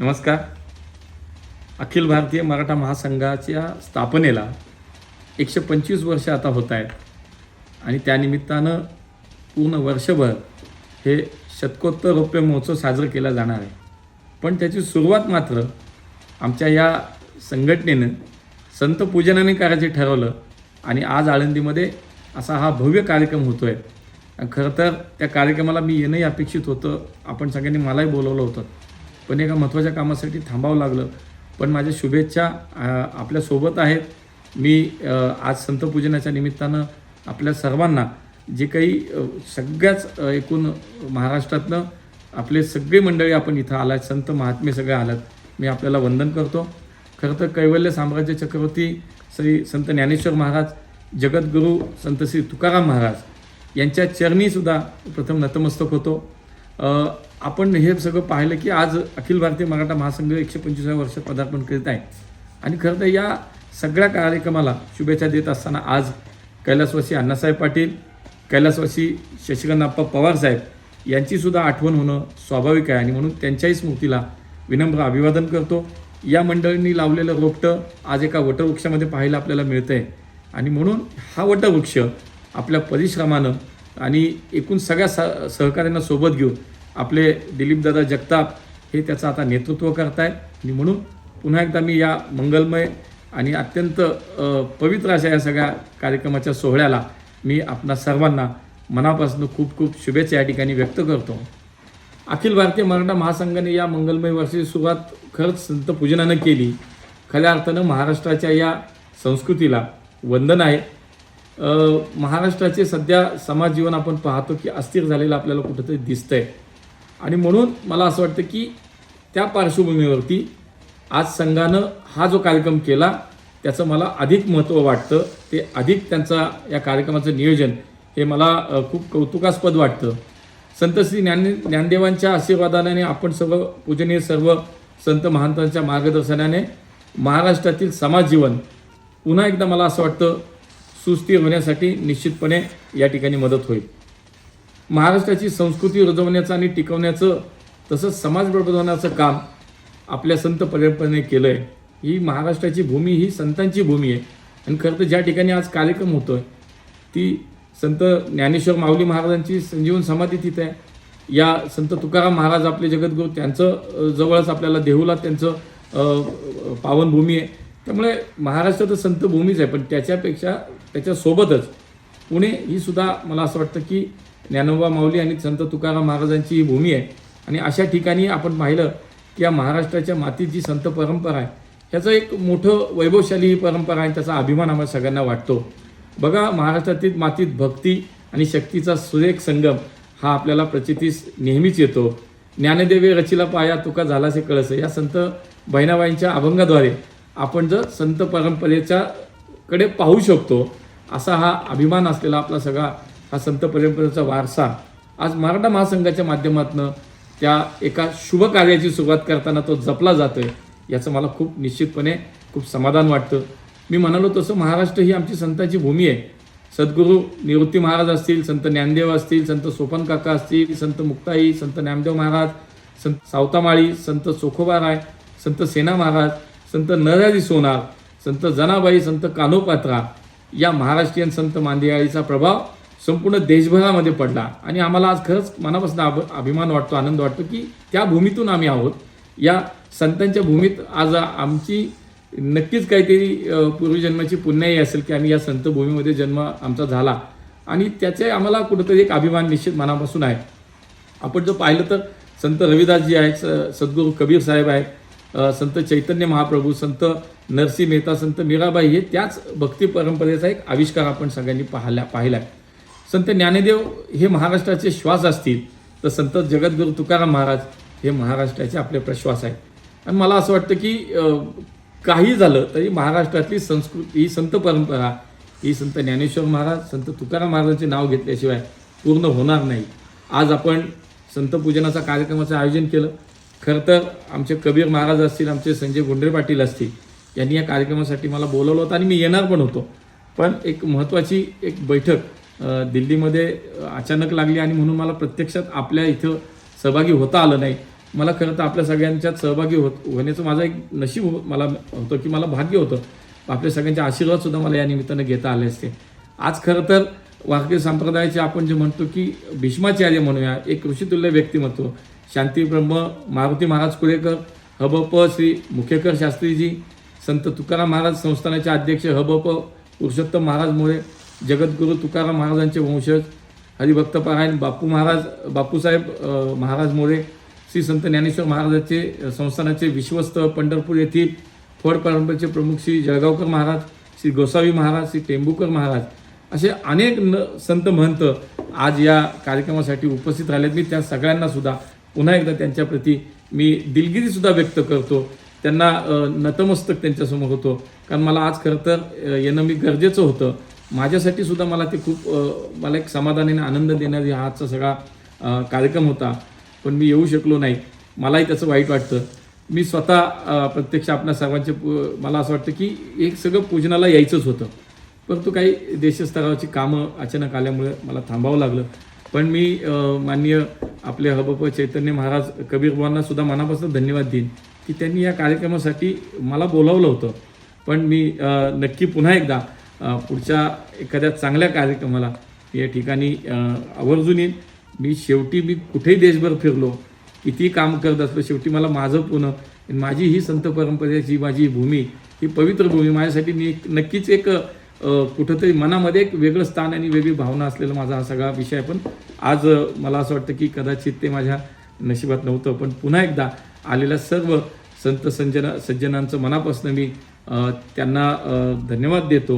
नमस्कार. अखिल भारतीय मराठा महासंघाच्या स्थापनेला एकशे पंचवीस वर्ष आता होत आहेत आणि त्यानिमित्तानं पूर्ण वर्षभर हे शतकोत्तर रौप्य महोत्सव साजरा केला जाणार आहे. पण त्याची सुरुवात मात्र आमच्या या संघटनेनं संत पूजनाने करायचे ठरवलं आणि आज आळंदीमध्ये असा हा भव्य कार्यक्रम होतो आहे खरं तर त्या कार्यक्रमाला मी येणंही अपेक्षित होतं. आपण सगळ्यांनी मलाही बोलवलं होतं. पण एका महत्त्वाच्या कामासाठी थांबावं लागलं. पण माझ्या शुभेच्छा आपल्यासोबत आहेत. मी आज संत पूजनाच्या निमित्तानं आपल्या सर्वांना जे काही सगळ्याच एकूण महाराष्ट्रातनं आपले सगळे मंडळी आपण इथं आलात संत महात्मे सगळे आलात मी आपल्याला वंदन करतो. खरं तर कैवल्य साम्राज्य चक्रवर्ती श्री संत ज्ञानेश्वर महाराज जगद्गुरू संत श्री तुकाराम महाराज यांच्या चरणीसुद्धा प्रथम नतमस्तक होतो. आपण हे सगळं पाहिलं की आज अखिल भारतीय मराठा महासंघ एकशे पंचवीसाव्या वर्षात पदार्पण करीत आहे. आणि खरं तर या सगळ्या कार्यक्रमाला शुभेच्छा देत असताना आज कैलासवासी अण्णासाहेब पाटील कैलासवासी शशिकांतप्पा पवार साहेब यांचीसुद्धा आठवण होणं स्वाभाविक आहे. आणि म्हणून त्यांच्याही स्मृतीला विनम्र अभिवादन करतो. या मंडळींनी लावलेलं रोपटं आज एका वटवृक्षामध्ये पाहायला आपल्याला मिळतं आहे आणि म्हणून हा वटवृक्ष आपल्या परिश्रमानं आणि एकूण सगळ्या स सहकाऱ्यांना सोबत घेऊन आपले दिलीपदादा जगताप हे त्याचं आता नेतृत्व करत आहेत आणि म्हणून पुन्हा एकदा मी या मंगलमय आणि अत्यंत पवित्र अशा या सगळ्या कार्यक्रमाच्या सोहळ्याला मी आपणा सर्वांना मनापासून खूप खूप शुभेच्छा या ठिकाणी व्यक्त करतो. अखिल भारतीय मराठा महासंघाने या मंगलमय वर्षाची सुरुवात खरंच संत पूजनानं केली. खऱ्या अर्थानं महाराष्ट्राच्या या संस्कृतीला वंदन आहे. महाराष्ट्राचे सध्या समाज जीवन आपण पाहतो की अस्थिर झालेलं आपल्याला कुठंतरी दिसतंय. आणि म्हणून मला असं वाटतं की त्या पार्श्वभूमीवरती आज संघानं हा जो कार्यक्रम केला त्याचं मला अधिक महत्त्व वाटतं. ते अधिक त्यांचा या कार्यक्रमाचं नियोजन हे मला खूप कौतुकास्पद वाटतं. संत श्री ज्ञान ज्ञानदेवांच्या आशीर्वादाने आपण सर्व पूजनीय सर्व संत महांतांच्या मार्गदर्शनाने महाराष्ट्रातील समाज जीवन पुन्हा एकदा मला असं वाटतं सुस्थिर होण्यासाठी निश्चितपणे या ठिकाणी मदत होईल. महाराष्ट्राची संस्कृती रुजवण्याचं आणि टिकवण्याचं तसंच समाज प्रबोधनाचं काम आपल्या संत परंपरेने केलं आहे ही महाराष्ट्राची भूमी ही संतांची भूमी आहे. आणि खरं तर ज्या ठिकाणी आज कार्यक्रम होतो आहे ती संत ज्ञानेश्वर माऊली महाराजांची संजीवन समाधी तिथे आहे. या संत तुकाराम महाराज आपले जगद्गुरू त्यांचं जवळच आपल्याला देहूला त्यांचं पावनभूमी आहे. त्यामुळे महाराष्ट्र तर संत भूमीच आहे पण त्याच्यापेक्षा त्याच्यासोबतच पुणे ही सुद्धा मला असं वाटतं की ज्ञानोबा माऊली आणि संत तुकाराम महाराजांची ही भूमी आहे. आणि अशा ठिकाणी आपण पाहिलं की या महाराष्ट्राच्या मातीत जी संत परंपरा आहे ह्याचं एक मोठं वैभवशाली ही परंपरा आहे त्याचा अभिमान आम्हाला सगळ्यांना वाटतो. बघा महाराष्ट्रातील मातीत भक्ती आणि शक्तीचा सुरेख संगम हा आपल्याला प्रचितीस नेहमीच येतो. ज्ञानदेवे रचिला पाया तुका झालासे कळस. या संत बहिणाबाईंच्या अभंगाद्वारे आपण जर संत परंपरेच्या कडे पाहू शकतो. असा हा अभिमान असलेला आपला सगळा हा संत परंपरेचा वारसा आज मराठा महासंघाच्या माध्यमातून त्या एका शुभ कार्याची सुरुवात करताना तो जपला जातोय याचं मला खूप निश्चितपणे खूप समाधान वाटतं. मी म्हणालो तसं महाराष्ट्र ही आमची संतांची भूमी आहे. सद्गुरू निवृत्ती महाराज असतील संत ज्ञानदेव असतील संत सोपन काका असतील संत मुक्ताई संत ज्ञानदेव महाराज संत सावतामाळी संत चोखोबाराय संत सेना महाराज संत नराजी सोनार संत जनाबाई संत कानोपात्रा या महाराष्ट्रीयन संत मांदियाळीचा प्रभाव संपूर्ण देशभरामध्ये पडला. आणि आम्हाला आज खरंच मनापासून अभ अभिमान वाटतो आनंद वाटतो की त्या भूमीतून आम्ही आहोत. या संतांच्या भूमीत आज आमची नक्कीच काहीतरी पूर्वजन्माची पुण्याही असेल की आम्ही या संत भूमीमध्ये जन्म आमचा झाला. आणि त्याचे आम्हाला कुठंतरी एक अभिमान निश्चित मनापासून आहे. आपण जर पाहिलं तर संत रविदासजी आहेत स- सद्गुरू कबीर साहेब आहेत संत चैतन्य महाप्रभू संत नरसिंह मेहता संत मीराबाई हे त्याच भक्ती परंपरेचा एक आविष्कार आपण सगळ्यांनी पाहिला पाहिला आहे संत ज्ञानदेव हे महाराष्ट्राचे श्वास असतील तर संत जगद्गुरू तुकाराम महाराज हे महाराष्ट्राचे आपले प्रश्वास आहेत. आणि मला असं वाटतं की काही झालं तरी महाराष्ट्रातली संस्कृती ही संत परंपरा ही संत ज्ञानेश्वर महाराज संत तुकाराम महाराजांचे नाव घेतल्याशिवाय पूर्ण होणार नाही. आज आपण संत पूजनाचा कार्यक्रमाचं आयोजन केलं खरं तर आमचे कबीर महाराज असतील आमचे संजय गोंडरे पाटील असतील यांनी या कार्यक्रमासाठी मला बोलवलं होतं आणि मी येणार पण होतो. पण एक महत्त्वाची एक बैठक दिल्लीमध्ये अचानक लागली आणि म्हणून मला प्रत्यक्षात आपल्या इथं सहभागी होता आलं नाही. मला खरं तर आपल्या सगळ्यांच्यात सहभागी होत होण्याचं माझं एक नशीब हो- मला होतं की मला भाग्य होतं. आपल्या सगळ्यांचे आशीर्वादसुद्धा मला या निमित्तानं घेता आले असते. आज खरं तर वारकरी संप्रदायाचे आपण जे म्हणतो की भीष्माचार्य म्हणूया एक ऋषितुल्य व्यक्तिमत्व. शांती ब्रह्म मारुती महाराज कुळेकर हबप श्री मुखेकर शास्त्रीजी संत तुकाराम महाराज संस्थानाचे अध्यक्ष हबप पुरुषोत्तम महाराज मोरे जगद्गुरू तुकाराम महाराजांचे वंशज हरिभक्त पारायण बापू महाराज बापूसाहेब महाराज मोरे श्री संत ज्ञानेश्वर महाराजांचे संस्थानाचे विश्वस्त पंढरपूर येथील फड परंपरेचे प्रमुख श्री जळगावकर महाराज श्री गोसावी महाराज श्री टेंबूकर महाराज असे अनेक न संत महंत आज या कार्यक्रमासाठी उपस्थित राहिलेत. मी त्या सगळ्यांना सुद्धा पुन्हा एकदा त्यांच्याप्रती मी दिलगिरीसुद्धा व्यक्त करतो. त्यांना नतमस्तक त्यांच्यासमोर होतो. कारण मला आज खरं तर येणं मी गरजेचं होतं. माझ्यासाठी सुद्धा मला ते खूप मला एक समाधानीने आनंद देणारी हा आजचा सगळा कार्यक्रम होता. पण मी येऊ शकलो नाही. मलाही त्याचं वाईट वाटतं. मी स्वतः प्रत्यक्ष आपल्या सर्वांचे मला असं वाटतं की एक सगळं पूजनाला यायचंच होतं. परंतु काही देशस्तरावरची कामं अचानक आल्यामुळे मला थांबावं लागलं. पण मी माननीय आपले हबप चैतन्य महाराज कबीर बुवांना सुद्धा मनापासून धन्यवाद देईन की त्यांनी या कार्यक्रमासाठी मला बोलावलं होतं. पण मी नक्की पुन्हा एकदा पुढच्या एखाद्या चांगल्या कार्यक्रमाला या ठिकाणी आवर्जून येईन. मी शेवटी मी कुठेही देशभर फिरलो किती काम करत असलो शेवटी मला माझं पुणं माझी ही संत परंपरेची माझी भूमी ही पवित्र भूमी माझ्यासाठी मी एक- नक्कीच एक कुठंतरी मनामध्ये एक वेगळं स्थान आणि वेगळी भावना असलेला माझा हा सगळा विषय आहे. पण आज मला असं वाटतं की कदाचित ते माझ्या नशिबात नव्हतं पण पुन्हा एकदा आलेल्या सर्व संत संजना सज्जनांचं मनापासून मी त्यांना धन्यवाद देतो